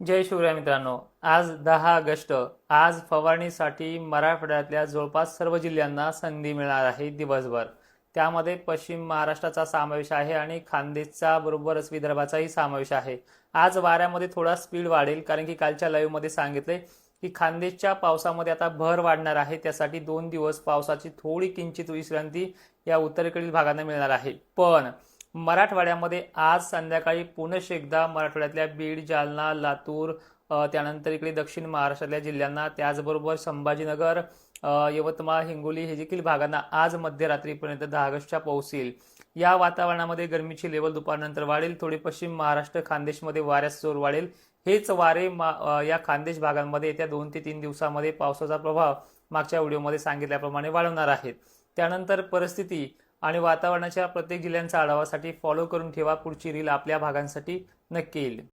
जय शिवराय मित्रांनो. आज दहा ऑगस्ट. आज फवारणीसाठी मराठवाड्यातल्या जवळपास सर्व जिल्ह्यांना संधी मिळणार आहे दिवसभर. त्यामध्ये पश्चिम महाराष्ट्राचा समावेश आहे आणि खानदेशचा बरोबरच विदर्भाचाही समावेश आहे. आज वाऱ्यामध्ये थोडा स्पीड वाढेल कारण की कालच्या लाईव्हमध्ये सांगितले की खानदेशच्या पावसामध्ये आता भर वाढणार आहे. त्यासाठी दोन दिवस पावसाची थोडी किंचित विश्रांती या उत्तरेकडील भागांना मिळणार आहे. पण मराठवाड्यामध्ये आज संध्याकाळी पुनश एकदा मराठवाड्यातल्या बीड जालना लातूर त्यानंतर इकडे दक्षिण महाराष्ट्रातल्या जिल्ह्यांना त्याचबरोबर संभाजीनगर यवतमाळ हिंगोली हे देखील भागांना आज मध्यरात्रीपर्यंत दहा ऑगस्टच्या पाऊस या वातावरणामध्ये गरमीची लेवल दुपारनंतर वाढेल थोडी पश्चिम महाराष्ट्र खानदेशमध्ये वाऱ्यास जोर वाढेल. हेच वारे मा- या खानदेश भागांमध्ये येत्या दोन ते तीन दिवसामध्ये पावसाचा प्रभाव मागच्या व्हिडिओमध्ये सांगितल्याप्रमाणे वाढवणार आहेत. त्यानंतर परिस्थिती आणि वातावरणाच्या प्रत्येक जिल्ह्यांचा आढावासाठी फॉलो करून ठेवा. पुढची रील आपल्या भागांसाठी नक्की येईल.